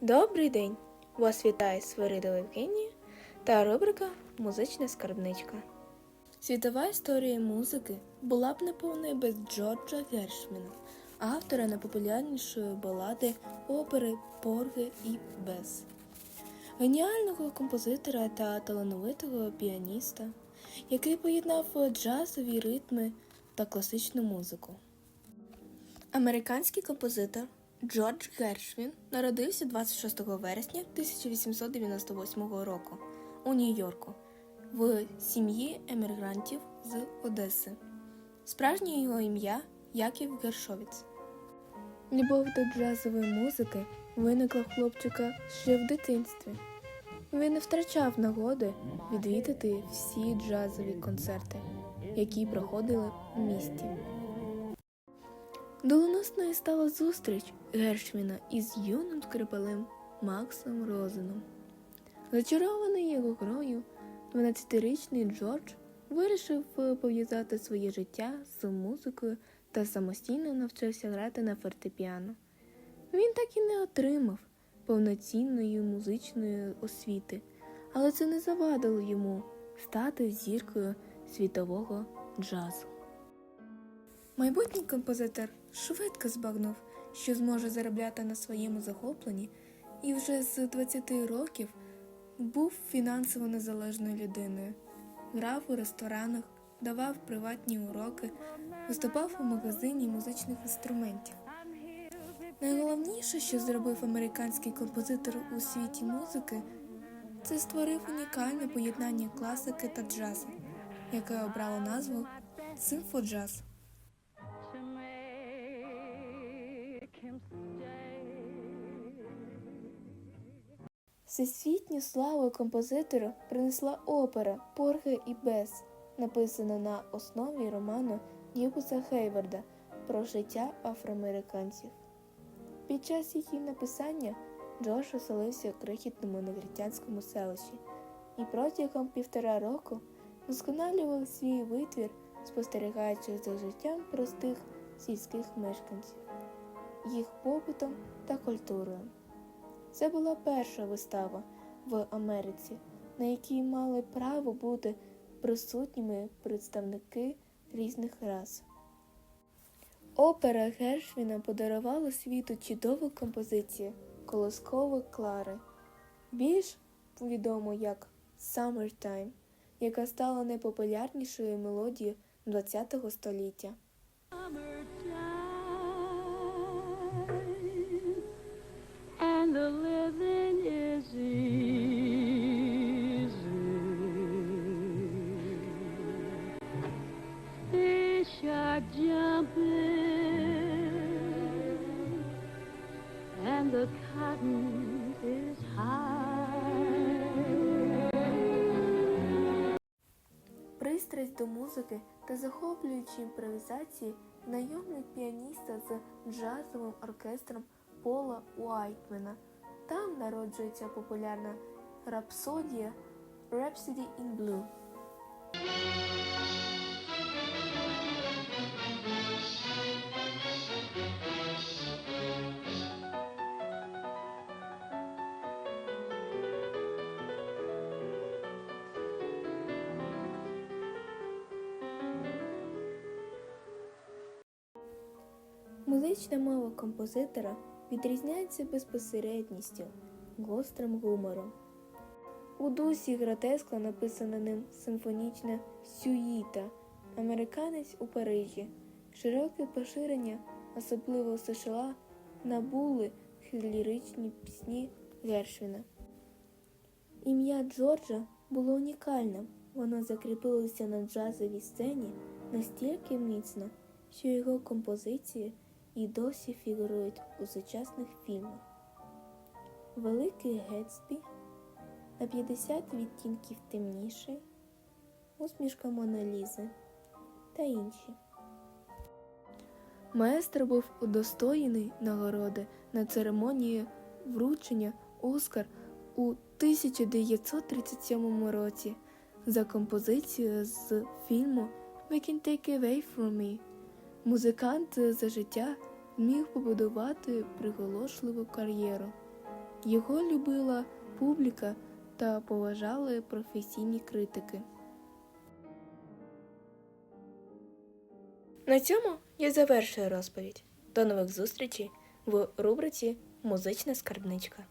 Добрий день! Вас вітає Свиридова Євгенія та рубрика Музична скарбничка. Світова історія музики була б неповною без Джорджа Гершвіна, автора найпопулярнішої балади опери Порги і Бес, геніального композитора та талановитого піаніста, який поєднав джазові ритми та класичну музику. Американський композитор Джордж Гершвін народився 26 вересня 1898 року у Нью-Йорку в сім'ї емігрантів з Одеси. Справжнє його ім'я Яків Гершовіц. Любов до джазової музики виникла в хлопчика ще в дитинстві. Він не втрачав нагоди відвідати всі джазові концерти, які проходили в місті. Доленосною стала зустріч Гершвіна із юним скрипалем Максом Розеном. Зачарований його грою, 12-річний Джордж вирішив пов'язати своє життя з музикою та самостійно навчився грати на фортепіано. Він так і не отримав повноцінної музичної освіти, але це не завадило йому стати зіркою світового джазу. Майбутній композитор швидко збагнув, що зможе заробляти на своєму захопленні, і вже з 20 років був фінансово незалежною людиною. Грав у ресторанах, давав приватні уроки, виступав у магазині музичних інструментів. Найголовніше, що зробив американський композитор у світі музики, це створив унікальне поєднання класики та джазу, яке обрало назву симфоджаз. Всесвітню славу композитору принесла опера Порги і Бес, написана на основі роману Дюбуса Хейварда про життя афроамериканців. Під час її написання Джош оселився в крихітному негритянському селищі і протягом півтора року вдосконалював свій витвір, спостерігаючи за життям простих сільських мешканців, їх побутом та культурою. Це була перша вистава в Америці, на якій мали право бути присутніми представники різних рас. Опера Гершвіна подарувала світу чудову композицію Колосково Клари, більш відому як Summertime, яка стала найпопулярнішою мелодією ХХ століття. The cotton is high. Пристрасть до музики та захоплюючі імпровізації знайомлять піаніста з джазовим оркестром Пола Уайтмена. Там народжується популярна рапсодія Rhapsody in Blue. Музична мова композитора відрізняється безпосередністю, гострим гумором. У дусі гротескла написана ним симфонічна сюїта Американець у Парижі. Широке поширення, особливо у США, набули ліричні пісні Гершвіна. Ім'я Джорджа було унікальним. Воно закріпилося на джазовій сцені настільки міцно, що його композиції і досі фігурують у сучасних фільмах. Великий Гетсбі на 50 відтінків темніший, усмішка Монолізи та інші. Маестро був удостоєний нагороди на церемонії вручення Оскар у 1937 році за композицію з фільму We Can Take Away From Me. Музикант за життя міг побудувати приголошливу кар'єру Його любила публіка та поважали професійні критики. На цьому я завершую розповідь. До нових зустрічей в рубриці Музична скарбничка.